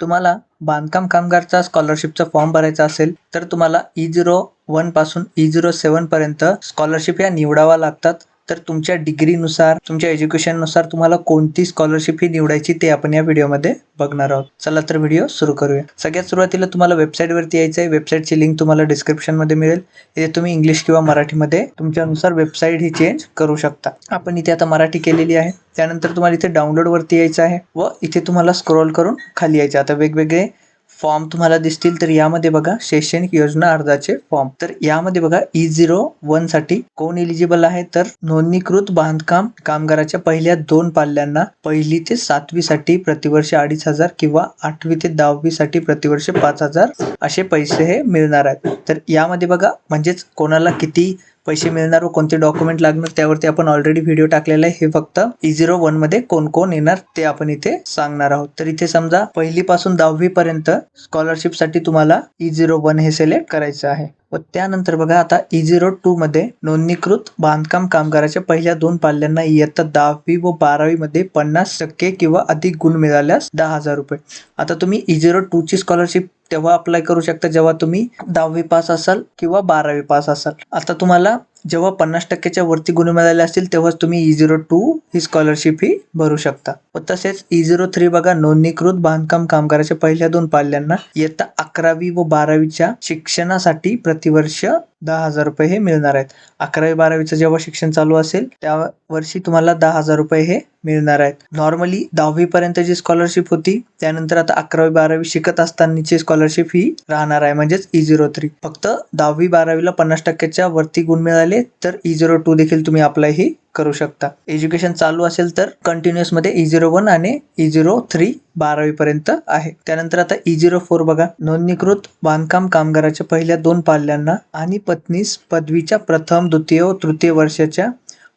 तुम्हाला बांधकाम कामगारचा स्कॉलरशिपचा फॉर्म भरायचा असेल तर तुम्हाला ई झिरो वनपासून ई झिरो सेवन पर्यंत स्कॉलरशिप या निवडावा लागतात. तर तुमच्या डिग्रीनुसार तुमच्या एज्युकेशननुसार तुम्हाला कोणती स्कॉलरशिप ही निवडायची ते आपण या व्हिडिओमध्ये बघणार आहोत. चला तर व्हिडिओ सुरू करूया. सगळ्यात सुरुवातीला तुम्हाला वेबसाईटवरती यायचं आहे वेबसाईटची लिंक तुम्हाला डिस्क्रिप्शनमध्ये मिळेल. इथे तुम्ही इंग्लिश किंवा मराठीमध्ये तुमच्यानुसार वेबसाईट ही चेंज करू शकता. आपण इथे आता मराठी केलेली आहे. त्यानंतर तुम्हाला इथे डाउनलोडवरती यायचं आहे व इथे तुम्हाला स्क्रोल करून खाली यायचं आता वेगवेगळे फॉर्म तुम्हाला दिसतील तर यामध्ये बघा शैक्षणिक योजना अर्जाचे फॉर्म. तर यामध्ये बघा ई झिरो वनसाठी कोण एलिजिबल आहे? तर नोंदणीकृत बांधकाम कामगाराच्या पहिल्या दोन पाल्यांना पहिली ते सातवी साठी प्रतिवर्ष अडीच हजार किंवा आठवी ते दहावी साठी प्रतिवर्ष पाच हजार असे पैसे हे मिळणार आहेत. तर यामध्ये बघा म्हणजेच कोणाला किती पैसे मिळणार व कोणते डॉक्युमेंट लागणार त्यावरती आपण ऑलरेडी व्हिडिओ टाकलेला आहे. हे फक्त इझिरो झिरो वनमध्ये कोण कोण येणार ते आपण इथे सांगणार आहोत. तर इथे समजा पहिलीपासून दहावी पर्यंत स्कॉलरशिपसाठी तुम्हाला ई झिरो वन हे सिलेक्ट करायचं आहे. व त्यानंतर बघा आता ई झिरो टू मध्ये नोंदणीकृत बांधकाम कामगाराच्या पहिल्या दोन पाल्यांना इयत्ता दहावी व बारावी मध्ये पन्नास टक्के किंवा अधिक गुण मिळाल्यास दहा हजार रुपये. आता तुम्ही ई झिरो टू ची स्कॉलरशिप तेव्हा अप्लाय करू शकता जेव्हा तुम्ही दहावी पास असाल किंवा बारावी पास असाल. आता तुम्हाला जेव्हा पन्नास टक्क्याच्या वरती गुण मिळाले असतील तेव्हाच तुम्ही ई झिरो टू ही स्कॉलरशिप ही भरू शकता. व तसेच ई झिरो थ्री बघा नोंदणीकृत बांधकाम कामगाराच्या पहिल्या दोन पाल्यांना इयत्ता अकरावी व बारावीच्या शिक्षणासाठी प्रतिवर्ष दहा हजार रुपये हे मिळणार आहेत. अकरावी बारावीचं जेव्हा शिक्षण चालू असेल त्या वर्षी तुम्हाला दहा हजार रुपये हे मिळणार आहेत. नॉर्मली दहावीपर्यंत जी स्कॉलरशिप होती त्यानंतर आता अकरावी बारावी शिकत असतानाची स्कॉलरशिप ही राहणार आहे म्हणजेच ई झिरो थ्री फक्त दहावी बारावीला पन्नास टक्क्याच्या वरती गुण मिळाले तर ई झिरो टू देखील तुम्ही अप्लाय ही करू शकता. एज्युकेशन चालू असेल तर कंटिन्युअसमध्ये ई झिरो वन आणि ई झिरो थ्री बारावी पर्यंत आहे. त्यानंतर आता ई झिरो फोर बघा. नोंदणीकृत बांधकाम कामगाराच्या पहिल्या दोन पाल्यांना आणि पत्नीस पदवीच्या प्रथम द्वितीय व तृतीय वर्षाच्या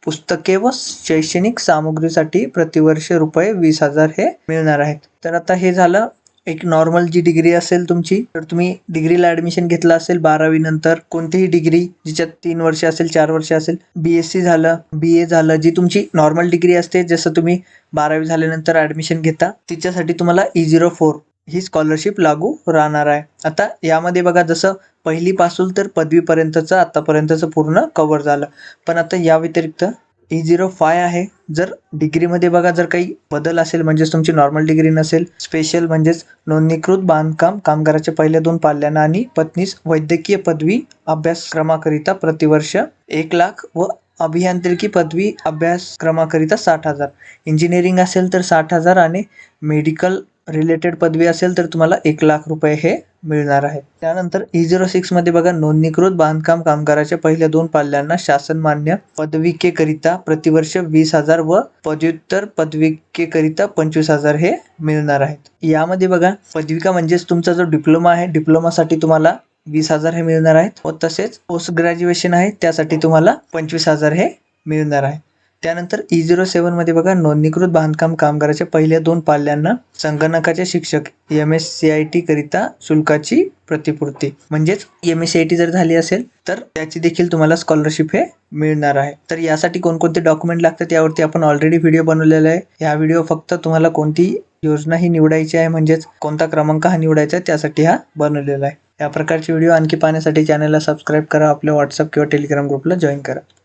पुस्तके व शैक्षणिक सामग्रीसाठी प्रतिवर्ष रुपये वीस हजार हे मिळणार आहेत. तर आता हे झालं एक नॉर्मल जी डिग्री असेल तुमची तर तुम्ही डिग्रीला ऍडमिशन घेतलं असेल बारावी नंतर कोणतीही डिग्री जिच्यात तीन वर्ष असेल चार वर्ष असेल बी एस सी झालं बी ए झालं जी तुमची नॉर्मल डिग्री असते जसं तुम्ही बारावी झाल्यानंतर ऍडमिशन घेता तिच्यासाठी तुम्हाला ई झिरो फोर ही स्कॉलरशिप लागू राहणार आहे. आता यामध्ये बघा जसं पहिलीपासून तर पदवीपर्यंतचं आतापर्यंतचं पूर्ण कव्हर झालं. पण आता या व्यतिरिक्त ई झिरो फाय आहे. जर डिग्रीमध्ये बघा जर काही बदल असेल म्हणजेच तुमची नॉर्मल डिग्री नसेल स्पेशल म्हणजेच नोंदणीकृत बांधकाम कामगाराच्या पहिल्या दोन पाल्यांना आणि पत्नीस वैद्यकीय पदवी अभ्यासक्रमाकरिता प्रतिवर्ष एक लाख व अभियांत्रिकी पदवी अभ्यासक्रमाकरिता साठ हजार. इंजिनिअरिंग असेल तर साठ हजार आणि मेडिकल रिलेटेड पदवी असेल तर तुम्हाला एक लाख रुपये हे मिळणार आहे. त्यानंतर ई झिरो सिक्समध्ये बघा नोंदणीकृत बांधकाम कामगाराच्या पहिल्या दोन पाल्यांना शासन मान्य पदविकेकरिता प्रतिवर्ष वीस हजार व पदव्युत्तर पदविकेकरिता पंचवीस हजार हे मिळणार आहेत. यामध्ये बघा पदविका म्हणजेच तुमचा जो डिप्लोमा आहे डिप्लोमासाठी तुम्हाला वीस हजार हे मिळणार आहेत व तसेच पोस्ट ग्रॅज्युएशन आहे त्यासाठी तुम्हाला पंचवीस हजार हे मिळणार आहे. त्यानंतर ई झिरो सेवनमध्ये बघा नोंदणीकृत बांधकाम कामगाराच्या पहिल्या दोन पाल्यांना संगणकाचे शिक्षक M S C I T करिता शुल्काची प्रतिपूर्ती. म्हणजेच M S C I T जर झाली असेल तर त्याची देखील तुम्हाला स्कॉलरशिप हे मिळणार आहे. तर यासाठी कोणकोणते डॉक्युमेंट लागतात यावरती आपण ऑलरेडी व्हिडिओ बनवलेला आहे. हा व्हिडिओ फक्त तुम्हाला कोणती योजना ही निवडायची आहे म्हणजेच कोणता क्रमांक हा निवडायचा आहे त्यासाठी हा बनवलेला आहे. या प्रकारचे व्हिडिओ आणखी पाहण्यासाठी चॅनलला सबस्क्राईब करा आपल्या व्हॉट्सअप किंवा टेलिग्राम ग्रुपला जॉईन करा.